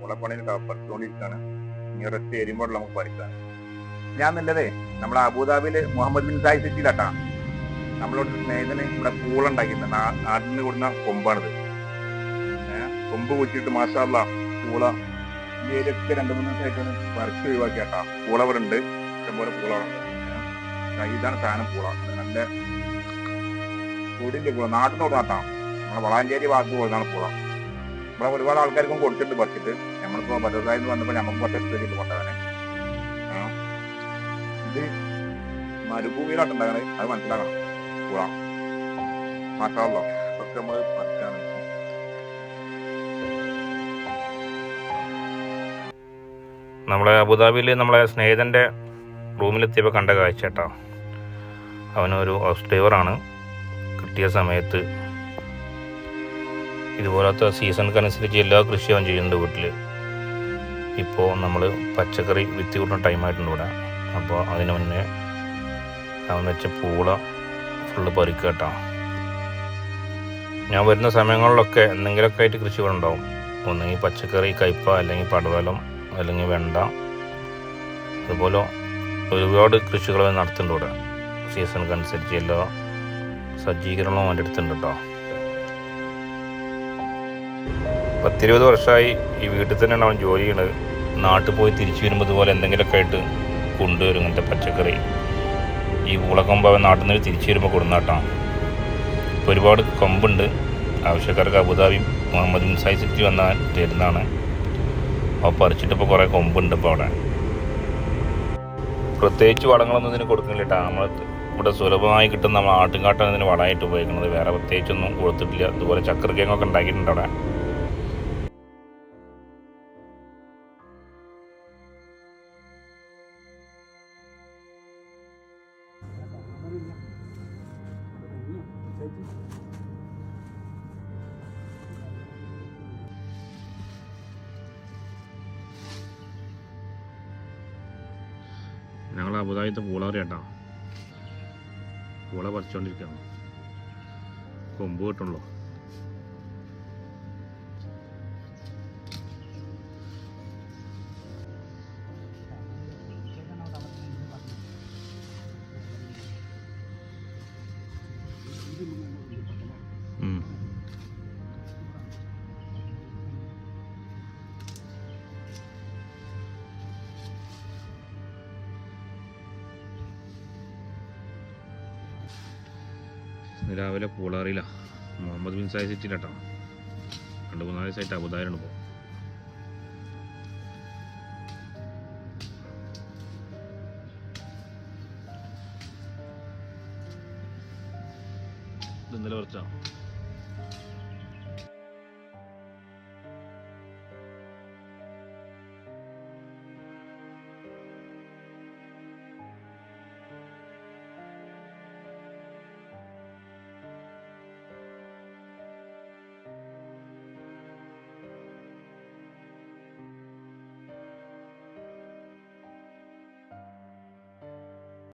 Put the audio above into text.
മുളപ്പണി പഠിച്ചുകൊണ്ടിരിക്കുകയാണ് ഇനി ഒരൊറ്റ എരിയുമ്പോൾ നമുക്ക് പഠിക്കാം ഞാൻ നല്ലതേ നമ്മളെ അബുദാബിയിൽ മുഹമ്മദ് ബിൻ സായി സിറ്റിയിലാട്ടാ. നമ്മളോട് സ്നേഹിതന് ഇവിടെ പൂളുണ്ടാക്കിയിട്ടുണ്ട് നാ- നാട്ടിൽ നിന്ന് കൊടുക്കുന്ന കൊമ്പാണിത് കൊമ്പ് കുറ്റിയിട്ട് മാഷാള്ള പൂള ഇന്ത്യയിലൊക്കെ രണ്ടു മൂന്ന് ദിവസമായിട്ട് പറിച്ച് ഒഴിവാക്കിയാട്ടാ. പൂളവരുണ്ട് ഇഷ്ടംപോലെ പൂളവരുണ്ട് ഇതാണ് സാധനം പൂള. നല്ല കൂടിന്റെ പൂള. നാട്ടിനോട് നാട്ടാ നമ്മളെ വളാഞ്ചേരി ഭാഗത്ത് പോകുന്നതാണ് പൂള. ഇവിടെ ഒരുപാട് ആൾക്കാർക്കും കൊടുത്തിട്ടുണ്ട് ബക്കറ്റ് നമ്മളിപ്പോ ഭദ്രതായി വന്നപ്പോൾ നമുക്ക് പറിച്ചിട്ട് കൊണ്ടവനെ ഇത് മരുഭൂമിയിലാട്ടുണ്ടാകണേ അത് മനസ്സിലാക്കണം. പോവാം മാഷാല്ലോ ഒക്കെ നമ്മൾ പറ്റാണ്. നമ്മളെ അബുദാബിയിൽ നമ്മളെ സ്നേഹിതന്റെ റൂമിലെത്തിയപ്പോൾ കണ്ട കാഴ്ച കേട്ടോ. അവനൊരു ഹൗസ് ഡ്രൈവറാണ്. കിട്ടിയ സമയത്ത് ഇതുപോലത്തെ സീസണക്കനുസരിച്ച് എല്ലാ കൃഷിയും അവൻ ചെയ്യുന്നുണ്ട് വീട്ടിൽ ഇപ്പോൾ നമ്മൾ പച്ചക്കറി വിത്ത് കൂട്ടുന്ന ടൈമായിട്ടുണ്ട് ഇവിടെ. അപ്പോൾ അതിന് മുന്നേ അവൻ വെച്ച പൂള ഫുള്ള് കേട്ടോ. ഞാൻ വരുന്ന സമയങ്ങളിലൊക്കെ എന്തെങ്കിലുമൊക്കെ ആയിട്ട് കൃഷികളുണ്ടാവും. ഒന്നെങ്കിൽ പച്ചക്കറി കയ്പ അല്ലെങ്കിൽ പടവലം അല്ലെങ്കിൽ വെണ്ട. അതുപോലെ ഒരുപാട് കൃഷികൾ നടത്തുന്നുണ്ട് ഇവിടെ. സീസണക്കനുസരിച്ച് എല്ലാ സജ്ജീകരണവും അവന്റെ അടുത്തുണ്ട് കേട്ടോ. പത്തിരുപത് വർഷമായി ഈ വീട്ടിൽ തന്നെയാണ് അവൻ ജോലി ചെയ്യണത്. നാട്ടിൽ പോയി തിരിച്ചു വരുമ്പോൾ ഇതുപോലെ എന്തെങ്കിലുമൊക്കെ ആയിട്ട് കൊണ്ടുവരും ഇങ്ങനത്തെ പച്ചക്കറി. ഈ പൂളക്കൊമ്പ് അവൻ നാട്ടിൽ നിന്ന് തിരിച്ചു വരുമ്പോൾ കൊടുന്നാട്ടാണ് ഇപ്പോൾ ഒരുപാട് കൊമ്പുണ്ട്. ആവശ്യക്കാർക്ക് Abu Dhabi Mohammed bin Zayed city വന്നാൽ തരുന്നതാണ്. അപ്പോൾ പറിച്ചിട്ട് ഇപ്പോൾ കുറേ കൊമ്പുണ്ട് ഇപ്പോൾ അവിടെ. പ്രത്യേകിച്ച് വളങ്ങളൊന്നും ഇതിന് കൊടുക്കുന്നില്ല കേട്ടോ നമ്മൾ ഇവിടെ സുലഭമായി കിട്ടുന്ന നമ്മൾ ആട്ടുംകാട്ടാണ് ഇതിന് വളമായിട്ട് ഉപയോഗിക്കുന്നത്. വേറെ പ്രത്യേകിച്ചൊന്നും കൊടുത്തിട്ടില്ല. ഇതുപോലെ ചക്കരക്കേങ്ങൊക്കെ ഉണ്ടാക്കിയിട്ടുണ്ട് അവിടെ. ഞങ്ങൾ അബുദാബിത്തെ പൂള കേട്ടോ പൂള പറിച്ചുകൊണ്ടിരിക്കുകയാണ് കൊമ്പ് കിട്ടണല്ലോ രാവിലെ പൂളാറിയില്ല മുഹമ്മദ് ബിൻ സായി സിറ്റിയിലാട്ടോ. രണ്ട് മൂന്നാൽ ദിവസമായിട്ട് അബുദാബിയിലാണ് പോകും ഇന്നലെ കുറച്ചാ?